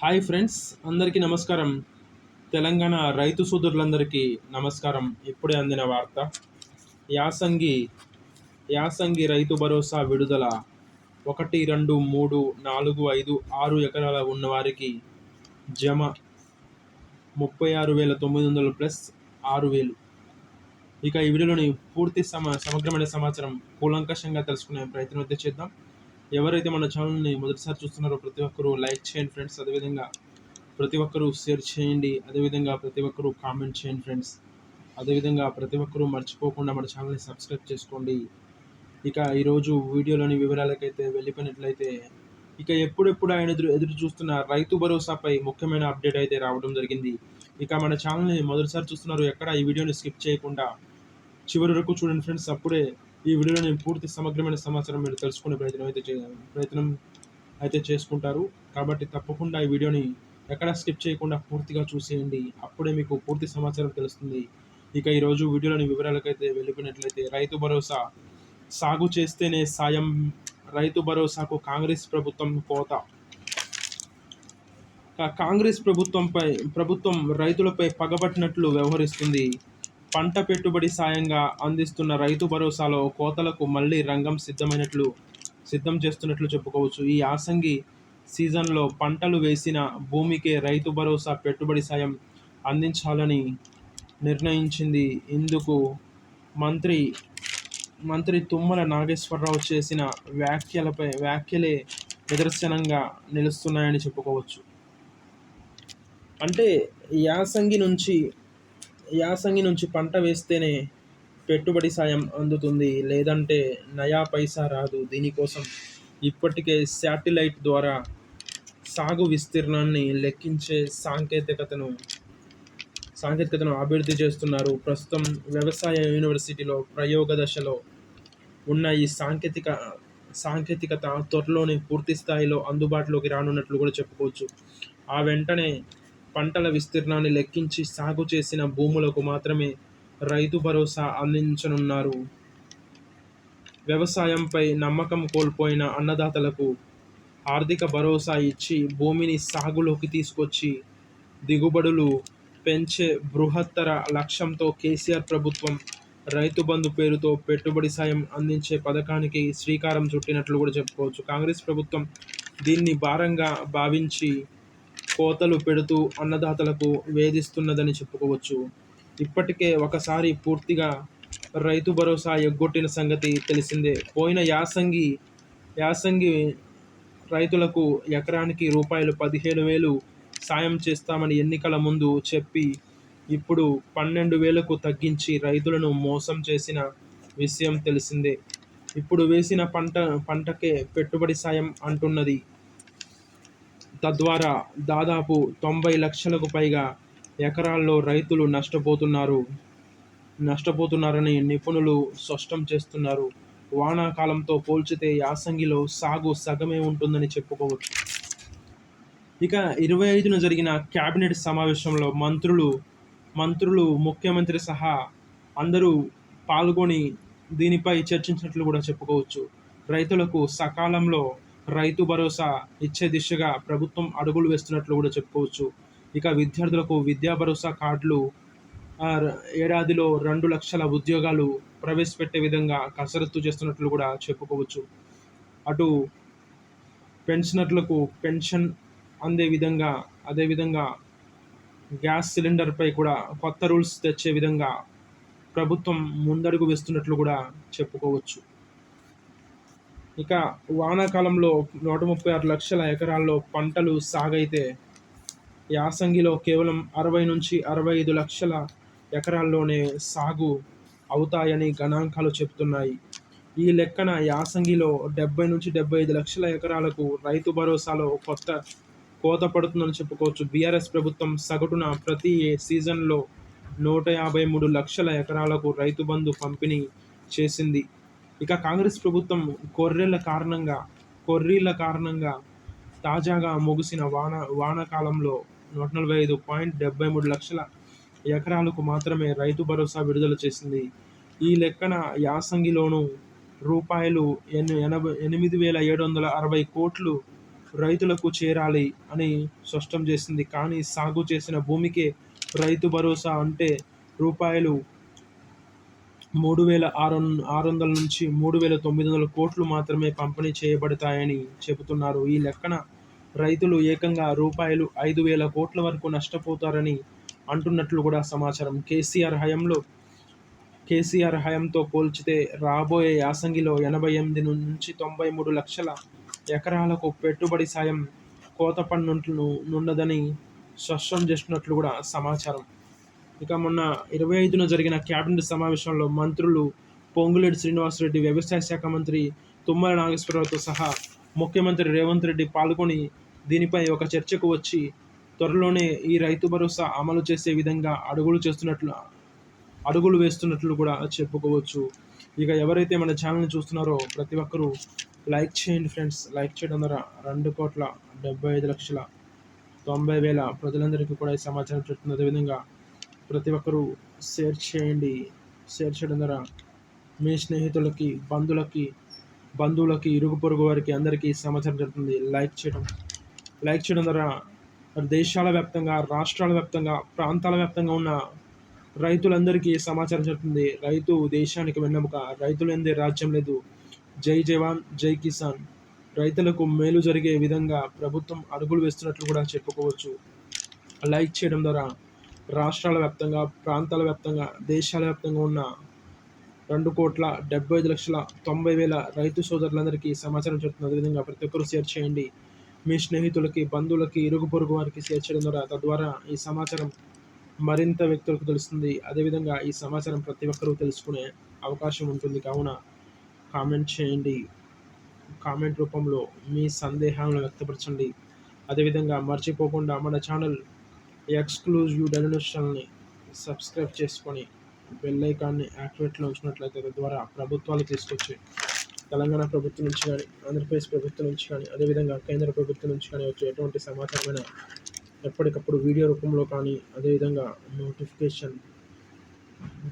Hi friends అందరికీ నమస్కారం. తెలంగాణ రైతు సోదరులందరికీ నమస్కారం. ఇప్పుడే అందిన వార్త. యాసంగి యాసంగి రైతు భరోసా విడుదల. ఒకటి రెండు మూడు నాలుగు ఐదు ఆరు ఎకరాల ఉన్నవారికి జమ ముప్పై ఆరు వేల తొమ్మిది వందలు ప్లస్ ఆరు వేలు. ఇక ఈ వీడియోలోని పూర్తి సమ సమగ్రమైన సమాచారం కూలంకషంగా తెలుసుకునే ప్రయత్నం అయితే చేద్దాం. ఎవరైతే మన ఛానల్ని మొదటిసారి చూస్తున్నారో ప్రతి ఒక్కరూ లైక్ చేయండి ఫ్రెండ్స్. అదేవిధంగా ప్రతి ఒక్కరూ షేర్ చేయండి. అదేవిధంగా ప్రతి ఒక్కరూ కామెంట్ చేయండి ఫ్రెండ్స్. అదేవిధంగా ప్రతి ఒక్కరూ మర్చిపోకుండా మన ఛానల్ని సబ్స్క్రైబ్ చేసుకోండి. ఇక ఈరోజు వీడియోలోని వివరాలకైతే వెళ్ళిపోయినట్లయితే ఇక ఎప్పుడెప్పుడు ఆయన ఎదురు ఎదురు చూస్తున్న రైతు భరోసాపై ముఖ్యమైన అప్డేట్ అయితే రావడం జరిగింది. ఇక మన ఛానల్ని మొదటిసారి చూస్తున్నారు ఎక్కడ ఈ వీడియోని స్కిప్ చేయకుండా చివరి వరకు చూడండి ఫ్రెండ్స్. అప్పుడే ఈ వీడియోలో నేను పూర్తి సమగ్రమైన సమాచారం మీరు తెలుసుకునే ప్రయత్నం అయితే చే ప్రయత్నం అయితే చేసుకుంటారు. కాబట్టి తప్పకుండా ఈ వీడియోని ఎక్కడ స్కిప్ చేయకుండా పూర్తిగా చూసేయండి. అప్పుడే మీకు పూర్తి సమాచారం తెలుస్తుంది. ఇక ఈరోజు వీడియోలోని వివరాలకైతే వెళ్ళిపోయినట్లయితే రైతు భరోసా సాగు చేస్తేనే సాయం. రైతు భరోసాకు కాంగ్రెస్ ప్రభుత్వం కోత. కాంగ్రెస్ ప్రభుత్వంపై ప్రభుత్వం రైతులపై పగబట్టినట్లు వ్యవహరిస్తుంది. పంట పెట్టుబడి సాయంగా అందిస్తున్న రైతు భరోసాలో కోతలకు మళ్ళీ రంగం సిద్ధమైనట్లు సిద్ధం చేస్తున్నట్లు చెప్పుకోవచ్చు. ఈ యాసంగి సీజన్లో పంటలు వేసిన భూమికే రైతు భరోసా పెట్టుబడి సాయం అందించాలని నిర్ణయించింది. ఇందుకు మంత్రి మంత్రి తుమ్మల నాగేశ్వరరావు చేసిన వ్యాఖ్యలపై వ్యాఖ్యలే నిదర్శనంగా నిలుస్తున్నాయని చెప్పుకోవచ్చు. అంటే యాసంగి నుంచి యాసంగి నుంచి పంట వేస్తేనే పెట్టుబడి సాయం అందుతుంది లేదంటే నయా పైసా రాదు. దీనికోసం ఇప్పటికే శాటిలైట్ ద్వారా సాగు విస్తీర్ణాన్ని లెక్కించే సాంకేతికతను సాంకేతికతను అభివృద్ధి చేస్తున్నారు. ప్రస్తుతం వ్యవసాయ యూనివర్సిటీలో ప్రయోగ దశలో ఉన్న ఈ సాంకేతిక సాంకేతికత త్వరలోనే పూర్తి స్థాయిలో అందుబాటులోకి రానున్నట్లు కూడా చెప్పుకోవచ్చు. ఆ వెంటనే పంటల విస్తీర్ణాన్ని లెక్కించి సాగు చేసిన భూములకు మాత్రమే రైతు భరోసా అందించనున్నారు. వ్యవసాయంపై నమ్మకం కోల్పోయిన అన్నదాతలకు ఆర్థిక భరోసా ఇచ్చి భూమిని సాగులోకి తీసుకొచ్చి దిగుబడులు పెంచే బృహత్తర లక్ష్యంతో కేసీఆర్ ప్రభుత్వం రైతు బంధు పేరుతో పెట్టుబడి సాయం అందించే పథకానికి శ్రీకారం చుట్టినట్లు కూడా చెప్పుకోవచ్చు. కాంగ్రెస్ ప్రభుత్వం దీన్ని భారంగా భావించి కోతలు పెడుతూ అన్నదాతలకు వేధిస్తున్నదని చెప్పుకోవచ్చు. ఇప్పటికే ఒకసారి పూర్తిగా రైతు భరోసా ఎగ్గొట్టిన సంగతి తెలిసిందే. పోయిన యాసంగి యాసంగి రైతులకు ఎకరానికి రూపాయలు పదిహేను వేలు సాయం చేస్తామని ఎన్నికల ముందు చెప్పి ఇప్పుడు పన్నెండు వేలకు తగ్గించి రైతులను మోసం చేసిన విషయం తెలిసిందే. ఇప్పుడు వేసిన పంట పంటకే పెట్టుబడి సాయం అంటున్నది. తద్వారా దాదాపు తొంభై లక్షలకు పైగా ఎకరాల్లో రైతులు నష్టపోతున్నారు. నష్టపోతున్నారని నిపుణులు స్పష్టం చేస్తున్నారు. వానాకాలంతో పోల్చితే యాసంగిలో సాగు సగమే ఉంటుందని చెప్పుకోవచ్చు. ఇక ఇరవై ఐదున జరిగిన కేబినెట్ సమావేశంలో మంత్రులు మంత్రులు ముఖ్యమంత్రి సహా అందరూ పాల్గొని దీనిపై చర్చించినట్లు కూడా చెప్పుకోవచ్చు. రైతులకు సకాలంలో రైతు భరోసా ఇచ్చే దిశగా ప్రభుత్వం అడుగులు వేస్తున్నట్లు కూడా చెప్పుకోవచ్చు. ఇక విద్యార్థులకు విద్యా భరోసా కార్డులు ఏడాదిలో రెండు లక్షల ఉద్యోగాలు ప్రవేశపెట్టే విధంగా కసరత్తు చేస్తున్నట్లు కూడా చెప్పుకోవచ్చు. అటు పెన్షనర్లకు పెన్షన్ అందే విధంగా అదేవిధంగా గ్యాస్ సిలిండర్పై కూడా కొత్త రూల్స్ తెచ్చే విధంగా ప్రభుత్వం ముందడుగు వేస్తున్నట్లు కూడా చెప్పుకోవచ్చు. ఇక వానాకాలంలో నూట ముప్పై ఆరు లక్షల ఎకరాల్లో పంటలు సాగైతే యాసంగిలో కేవలం అరవై నుంచి అరవై ఐదు లక్షల ఎకరాల్లోనే సాగు అవుతాయని గణాంకాలు చెబుతున్నాయి. ఈ లెక్కన యాసంగిలో డెబ్బై నుంచి డెబ్బై ఐదు లక్షల ఎకరాలకు రైతు భరోసాలో కొత్త కోత పడుతుందని చెప్పుకోవచ్చు. బీఆర్ఎస్ ప్రభుత్వం సగటున ప్రతి సీజన్లో నూట యాభై మూడు లక్షల ఎకరాలకు రైతు బంధు పంపిణీ చేసింది. ఇక కాంగ్రెస్ ప్రభుత్వం కొర్రెల కారణంగా కొర్రీల కారణంగా తాజాగా ముగిసిన వాన వానాకాలంలో నూట నలభై ఐదు పాయింట్ డెబ్బై మూడు లక్షల ఎకరాలకు మాత్రమే రైతు భరోసా విడుదల చేసింది. ఈ లెక్కన యాసంగిలోను రూపాయలు ఎన్ ఎనభై ఎనిమిది వేల ఏడు వందల అరవై కోట్లు రైతులకు చేరాలి అని స్పష్టం చేసింది. కానీ సాగు చేసిన భూమికే రైతు భరోసా అంటే రూపాయలు మూడు వేల ఆరు ఆరు వందల నుంచి మూడు వేల తొమ్మిది వందల కోట్లు మాత్రమే పంపిణీ చేయబడతాయని చెబుతున్నారు. ఈ లెక్కన రైతులు ఏకంగా రూపాయలు ఐదు వేల కోట్ల వరకు నష్టపోతారని అంటున్నట్లు కూడా సమాచారం. కేసీఆర్ హయంలో కేసీఆర్ హయంతో పోల్చితే రాబోయే యాసంగిలో ఎనభై ఎనిమిది నుంచి తొంభై మూడు లక్షల ఎకరాలకు పెట్టుబడి సాయం కోత పన్నును నుండదని స్పష్టం చేస్తున్నట్లు కూడా సమాచారం. ఇక మొన్న ఇరవై ఐదున జరిగిన క్యాబినెట్ సమావేశంలో మంత్రులు పొంగులేటి శ్రీనివాసరెడ్డి వ్యవసాయ శాఖ మంత్రి తుమ్మల నాగేశ్వరరావుతో సహా ముఖ్యమంత్రి రేవంత్ రెడ్డి పాల్గొని దీనిపై ఒక చర్చకు వచ్చి త్వరలోనే ఈ రైతు భరోసా అమలు చేసే విధంగా అడుగులు చేస్తున్నట్లు అడుగులు వేస్తున్నట్లు కూడా చెప్పుకోవచ్చు. ఇక ఎవరైతే మన ఛానల్ని చూస్తున్నారో ప్రతి ఒక్కరూ లైక్ చేయండి ఫ్రెండ్స్. లైక్ చేయడం ద్వారా రెండు కోట్ల డెబ్బై ఐదు లక్షల తొంభై వేల ప్రజలందరికీ కూడా ఈ సమాచారం చెప్తుంది అదేవిధంగా ప్రతి ఒక్కరూ షేర్ చేయండి. షేర్ చేయడం ద్వారా మీ స్నేహితులకి బంధువులకి బంధువులకి ఇరుగు పొరుగు వారికి అందరికీ సమాచారం జరుగుతుంది లైక్ చేయడం. లైక్ చేయడం ద్వారా దేశాల వ్యాప్తంగా రాష్ట్రాల వ్యాప్తంగా ప్రాంతాల వ్యాప్తంగా ఉన్న రైతులందరికీ సమాచారం జరుగుతుంది రైతు దేశానికి వెన్నెముక. రైతులు ఎందే రాజ్యం లేదు. జై జవాన్ జై కిసాన్. రైతులకు మేలు జరిగే విధంగా ప్రభుత్వం అడుగులు వేస్తున్నట్లు కూడా చెప్పుకోవచ్చు. లైక్ చేయడం ద్వారా రాష్ట్రాల వ్యాప్తంగా ప్రాంతాల వ్యాప్తంగా దేశాల వ్యాప్తంగా ఉన్న రెండు కోట్ల డెబ్బై ఐదు లక్షల తొంభై వేల రైతు సోదరులందరికీ సమాచారం చెప్తున్న అదేవిధంగా ప్రతి ఒక్కరూ షేర్ చేయండి. మీ స్నేహితులకి బంధువులకి ఇరుగు పొరుగు వారికి షేర్ చేయడం ద్వారా తద్వారా ఈ సమాచారం మరింత వ్యక్తులకు తెలుస్తుంది. అదేవిధంగా ఈ సమాచారం ప్రతి ఒక్కరూ తెలుసుకునే అవకాశం ఉంటుంది. కావున కామెంట్ చేయండి. కామెంట్ రూపంలో మీ సందేహాలను వ్యక్తపరచండి. అదేవిధంగా మర్చిపోకుండా మన ఛానల్ ఎక్స్క్లూజివ్ డెలినేషన్ని సబ్స్క్రైబ్ చేసుకొని బెల్ ఐకాన్ని యాక్టివేట్లో ఉంచినట్లయితే తద్వారా ప్రభుత్వాలు తీసుకొచ్చి తెలంగాణ ప్రభుత్వం నుంచి కానీ ఆంధ్రప్రదేశ్ ప్రభుత్వం నుంచి కానీ అదేవిధంగా కేంద్ర ప్రభుత్వం నుంచి కానీ వచ్చే ఎటువంటి సమాచారమైన ఎప్పటికప్పుడు వీడియో రూపంలో కానీ అదేవిధంగా నోటిఫికేషన్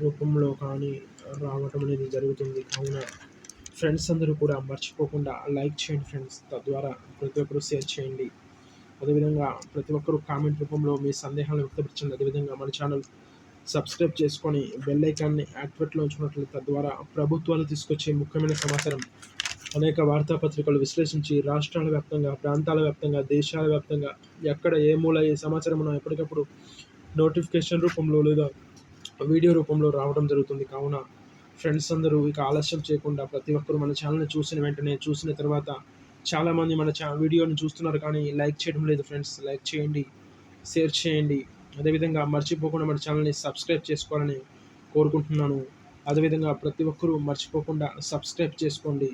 రూపంలో కానీ రావటం అనేది జరుగుతుంది. కావున ఫ్రెండ్స్ అందరూ కూడా మర్చిపోకుండా లైక్ చేయండి ఫ్రెండ్స్. తద్వారా ప్రతి ఒక్కరు షేర్ చేయండి. అదేవిధంగా ప్రతి ఒక్కరూ కామెంట్ రూపంలో మీ సందేహాలను వ్యక్తపరచండి. అదేవిధంగా మన ఛానల్ సబ్స్క్రైబ్ చేసుకొని బెల్ ఐకాన్ని యాక్టివేట్లో ఉంచుకున్నట్లయితే తద్వారా ప్రభుత్వాలు తీసుకొచ్చే ముఖ్యమైన సమాచారం. అనేక వార్తాపత్రికలు విశ్లేషించి రాష్ట్రాల వ్యాప్తంగా ప్రాంతాల వ్యాప్తంగా దేశాల వ్యాప్తంగా ఎక్కడ ఏ మూల ఏ సమాచారం ఉన్నా ఎప్పటికప్పుడు నోటిఫికేషన్ రూపంలో లేదా వీడియో రూపంలో రావడం జరుగుతుంది. కావున ఫ్రెండ్స్ అందరూ ఇక ఆలస్యం చేయకుండా ప్రతి ఒక్కరూ మన ఛానల్ని చూసిన వెంటనే చూసిన తర్వాత చాలామంది మన ఛా వీడియోని చూస్తున్నారు కానీ లైక్ చేయడం లేదు ఫ్రెండ్స్. లైక్ చేయండి షేర్ చేయండి. అదేవిధంగా మర్చిపోకుండా మన ఛానల్ని సబ్స్క్రైబ్ చేసుకోవాలని కోరుకుంటున్నాను. అదేవిధంగా ప్రతి ఒక్కరూ మర్చిపోకుండా సబ్స్క్రైబ్ చేసుకోండి.